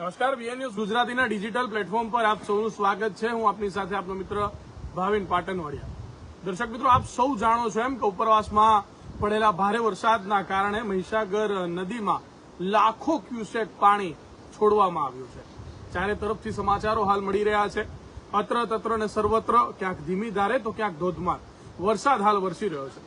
નમસ્કાર BN news ગુજરાતીના digital platform પર આપ સૌનું સ્વાગત છે. હું આપની સાથે આપનો મિત્ર ભાવિન પાટણવાડિયા દર્શક મિત્રો, આપ સૌ જાણો છો એમ કે ઉપરવાસમાં પડેલા ભારે વરસાદના કારણે મહીસાગર નદીમાં લાખો ક્યુસેક પાણી છોડવામાં આવ્યું છે. ચારે તરફથી સમાચારો હાલ મળી રહ્યા છે. અત્ર તત્ર ને સર્વત્ર ક્યાંક ધીમી ધારે તો ક્યાંક ધોધમાર. વરસાદ હાલ વરસી રહ્યો છે.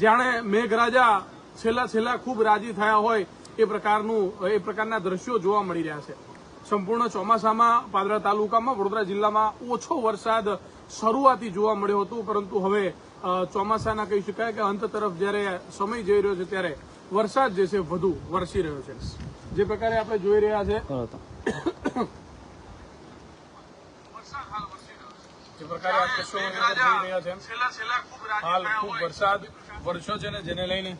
જાણે મેઘરાજા છેલ્લા છેલ્લા ખૂબ રાજી થયા હોય એ પ્રકારનું, એ પ્રકારના દ્રશ્યો જોવા મળી રહ્યા છે. સંપૂર્ણ ચોમાસામાં પાદરા તાલુકામાં વડોદરા જિલ્લામાં ઓછો વરસાદ શરૂઆતી જોવા મળ્યો હતો. પરંતુ હવે ચોમાસાના કહી શકાય કે અંત તરફ જ્યારે સમય જઈ રહ્યો છે ત્યારે વરસાદ જે છે વધુ વરસી રહ્યો છે. જે પ્રકારે આપણે જોઈ રહ્યા છે. જે પ્રકારે જોઈ રહ્યા છે. હાલ ખૂબ વરસાદ વરસ્યો છે ને જેને લઈને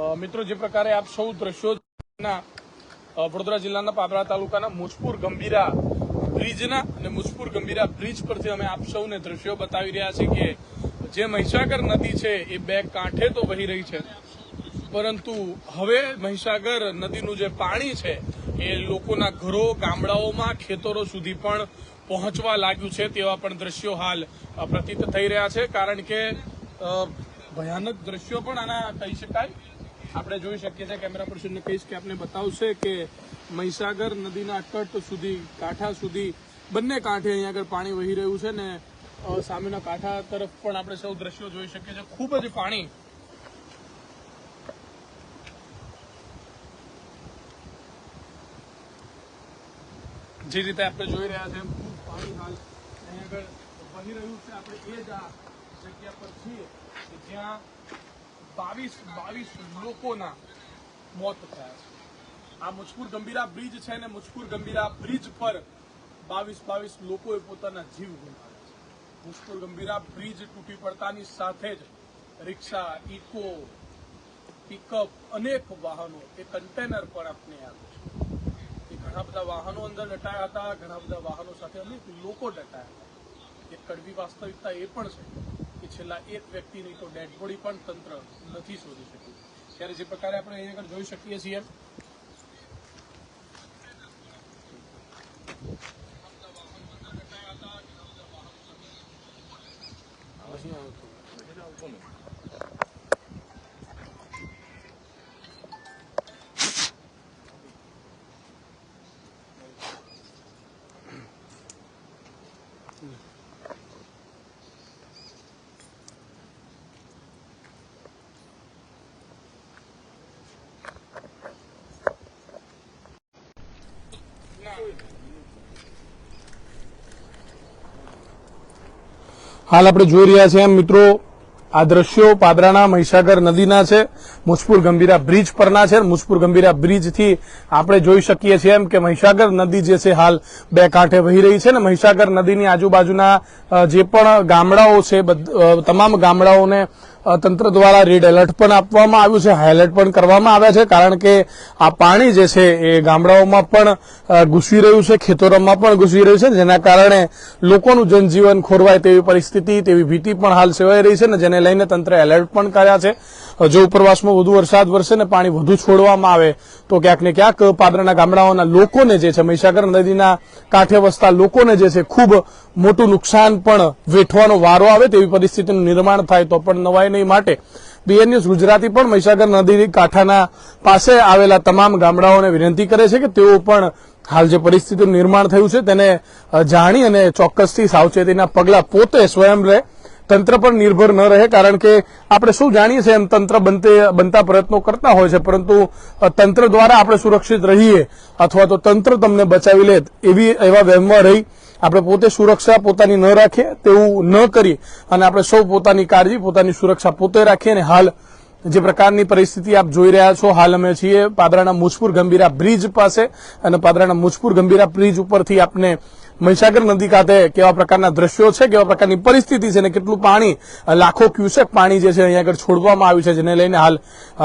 મિત્રો, જે પ્રકારે આપ સૌ દ્રશ્યો વડોદરા જિલ્લાના પાબરા તાલુકાના મુજપુર ગંભીરા બ્રિજના અને મુજપુર ગંભીરા બ્રિજ પરથી અમે આપ સૌને દ્રશ્યો બતાવી રહ્યા છે કે જે મહીસાગર નદી છે, એ બે કાંઠે તો વહી રહી છે. પરંતુ હવે મહીસાગર નદીનું જે પાણી છે, એ લોકોના ઘરો, ગામડાઓમાં, ખેતરો સુધી પણ પહોંચવા લાગ્યું છે તેવા પણ દ્રશ્યો હાલ પ્રતીત થઈ રહ્યા છે. કારણ કે ભયાનક દ્રશ્યો પણ આના કહી શકાય. આપણે જોઈ શકીએ છીએ કેમેરા પર્સનને કહીશ કે આપણે બતાવશે કે મહીસાગર નદીના તટ સુધી, કાંઠા સુધી બંને કાંઠે અહીંયા આગળ પાણી વહી રહ્યું છે ને સામેના કાંઠા તરફ પણ આપણે સૌ દ્રશ્યો જોઈ શકીએ છીએ. ખૂબ જ પાણી. જે રીતે આપણે જોઈ રહ્યા છે ખૂબ પાણી હાલ અહીંયા આગળ વહી રહ્યું છે. આપણે એ જ આ જગ્યા પર છીએ કે જ્યાં બાવીસ બાવીસ લોકોના મોત થયા છે. આ મુજપુર ગંભીરા બ્રિજ છે ને મુજપુર ગંભીરા બ્રિજ પર બાવીસ બાવીસ લોકોએ પોતાના જીવ ગુમાવ્યા છે. મુજપુર ગંભીરા બ્રિજ તૂટી પડતાની સાથે જ રિક્ષા, ઇકો, પિકઅપ અનેક વાહનો, એ કન્ટેનર પણ આપણે આવ્યું છે. એ ઘણા બધા વાહનો અંદર દટાયા હતા, ઘણા બધા વાહનો સાથે અનેક લોકો દટાયા હતા. એક કડવી વાસ્તવિકતા એ પણ છે કે છેલ્લા એક વ્યક્તિની તો ડેડ બોડી પણ તંત્ર નથી શોધી શક્યું. ત્યારે જે પ્રકારે આપણે અહીં આગળ જોઈ શકીએ છીએ હાલ આપણે જોઈ રહ્યા છીએ એમ મિત્રો, આ દ્રશ્યો પાદરાના મહીસાગર નદીના છે મુજપુર ગંભીરા બ્રિજ પરના છે મુજપુર ગંભીરા બ્રિજથી આપણે જોઈ શકીએ છીએ એમ કે મહીસાગર નદી જે છે હાલ બે કાંઠે વહી રહી છે ને મહીસાગર નદીની આજુબાજુના જે પણ ગામડાઓ છે તમામ ગામડાઓને તંત્ર દ્વારા રેડ એલર્ટ પણ આપવામાં આવ્યું છે હાઇલાઇટ પણ કરવામાં આવ્યા છે, કારણ કે આ પાણી જે છે એ ગામડાઓમાં પણ ઘૂસી રહ્યું છે, ખેતરોમાં પણ ઘૂસી રહ્યું છે, જેના કારણે લોકોનું જનજીવન ખોરવાય તેવી પરિસ્થિતિ, તેવી ભીતિ પણ હાલ સેવાઈ રહી છે ને જેને લઈને તંત્રે એલર્ટ પણ કર્યા છે. જો ઉપરવાસમાં વધુ વરસાદ વરસે ને પાણી વધુ છોડવામાં આવે, તો ક્યાંક ને ક્યાંક પાદરના ગામડાઓના લોકોને જે છે, મહીસાગર નદીના કાંઠે વસતા લોકોને જે છે, ખૂબ મોટું નુકસાન પણ વેઠવાનો વારો આવે તેવી પરિસ્થિતિનું નિર્માણ થાય તો પણ નવાઈ નહીં માટે બીએન ન્યૂઝ ગુજરાતી પણ મહીસાગર નદી કાંઠાના પાસે આવેલા તમામ ગામડાઓને વિનંતી કરે છે કે તેઓ પણ હાલ જે પરિસ્થિતિનું નિર્માણ થયું છે તેને જાણી અને ચોક્કસથી સાવચેતીના પગલાં પોતે સ્વયં લે. તંત્ર પર નિર્ભર ન રહે, કારણ કે આપણે શું જાણીએ છીએ એમ તંત્ર બનતે, બનતા પ્રયત્નો કરતા હોય છે, પરંતુ તંત્ર દ્વારા આપણે સુરક્ષિત રહીએ અથવા તો તંત્ર તમને બચાવી લે એવી, એવા વહેમમાં રહી, આપણે પોતે સુરક્ષા પોતાની ન રાખીએ તેવું ન કરીએ. અને આપણે સૌ પોતાની કાળજી, પોતાની સુરક્ષા પોતે રાખીએ અને હાલ જે પ્રકારની પરિસ્થિતિ આપ જોઈ રહ્યા છો, હાલ અમે છીએ પાદરાના મુજપુર ગંભીરા બ્રિજ પાસે અને પાદરાના મુજપુર ગંભીરા બ્રિજ ઉપરથી આપને મહીસાગર નદી ખાતે કેવા પ્રકારના દ્રશ્યો છે, કેવા પ્રકારની પરિસ્થિતિ છે અને કેટલું પાણી લાખો ક્યુસેક પાણી જે છે અહીંયા આગળ છોડવામાં આવ્યું છે, જેને લઈને હાલ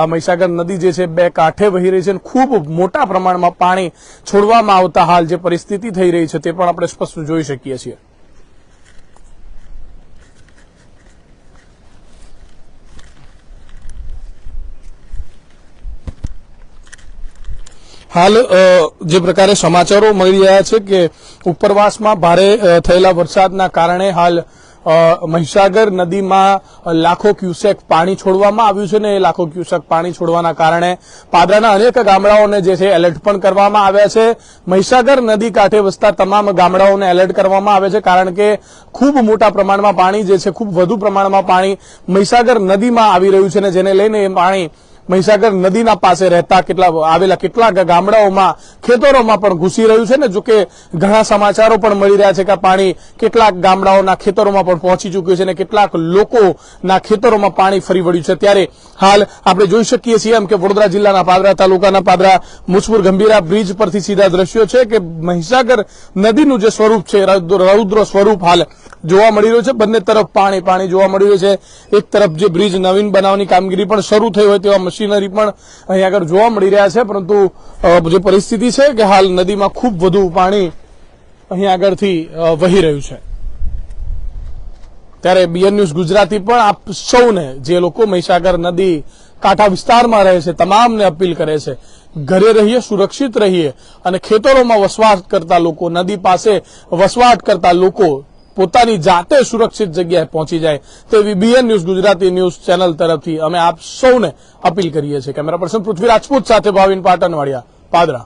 મહીસાગર નદી જે છે બે કાંઠે વહી રહી છે અને ખૂબ મોટા પ્રમાણમાં પાણી છોડવામાં આવતા હાલ જે પરિસ્થિતિ થઈ રહી છે તે પણ આપણે સ્પષ્ટ જોઈ શકીએ છીએ. હાલ જે પ્રકારે સમાચારો મળી રહ્યા છે કે ઉપરવાસમાં ભારે થયેલા વરસાદના કારણે હાલ મહીસાગર નદીમાં લાખો ક્યુસેક પાણી છોડવામાં આવ્યું છે ને એ લાખો ક્યુસેક પાણી છોડવાના કારણે પાદરાના અનેક ગામડાઓને જે છે એલર્ટ પણ કરવામાં આવ્યા છે. મહીસાગર નદી કાંઠે વસતા તમામ ગામડાઓને એલર્ટ કરવામાં આવે છે કારણ કે ખૂબ મોટા પ્રમાણમાં પાણી જે છે ખૂબ વધુ પ્રમાણમાં પાણી મહીસાગર નદીમાં આવી રહ્યું છે ને જેને લઈને એ પાણી મહીસાગર નદીના પાસે રહેતા કેટલા આવેલા કેટલાક ગામડાઓમાં, ખેતરોમાં પણ ઘૂસી રહ્યું છે ને? જો કે ઘણા સમાચારો પણ મળી રહ્યા છે કે પાણી કેટલાક ગામડાઓના ખેતરોમાં પણ પહોંચી ચૂક્યું છે અને કેટલાક લોકોના ખેતરોમાં પાણી ફરી વળ્યું છે. ત્યારે હાલ આપણે જોઈ શકીએ છીએ એમ કે વડોદરા જિલ્લાના પાદરા તાલુકાના પાદરા મુસપુર ગંભીરા બ્રિજ પરથી સીધા દ્રશ્યો છે કે મહીસાગર નદીનું જે સ્વરૂપ છે, રૌદ્ર સ્વરૂપ હાલ જોવા મળી રહ્યું છે. બંને તરફ પાણી પાણી જોવા મળી રહ્યું છે. એક તરફ જે બ્રિજ નવીન બનાવવાની કામગીરી પણ શરૂ થઈ હોય તેવા મશીનરી પણ અહીં આગળ જોવા મળી રહ્યા છે, પરંતુ જે પરિસ્થિતિ છે કે હાલ નદીમાં ખૂબ વધુ પાણી અહીં આગળથી વહી રહ્યું છે. ત્યારે બીએન ન્યૂઝ ગુજરાતી પણ આપ સૌને, જે લોકો મહીસાગર નદી કાંઠા વિસ્તારમાં રહે છે, તમામને અપીલ કરે છે, ઘરે રહીએ, સુરક્ષિત રહીએ અને ખેતરોમાં વસવાટ કરતા લોકો, નદી પાસે વસવાટ કરતા લોકો પોતાની જાતે સુરક્ષિત જગ્યાએ પહોંચી જાય તેવી BN news Gujarati news channel તરફથી અમે આપ સૌને અપીલ કરીએ છીએ. કેમેરા પર્સન પૃથ્વી રાજપૂત સાથે ભાવિન પાટણવાડિયા, પાદરા.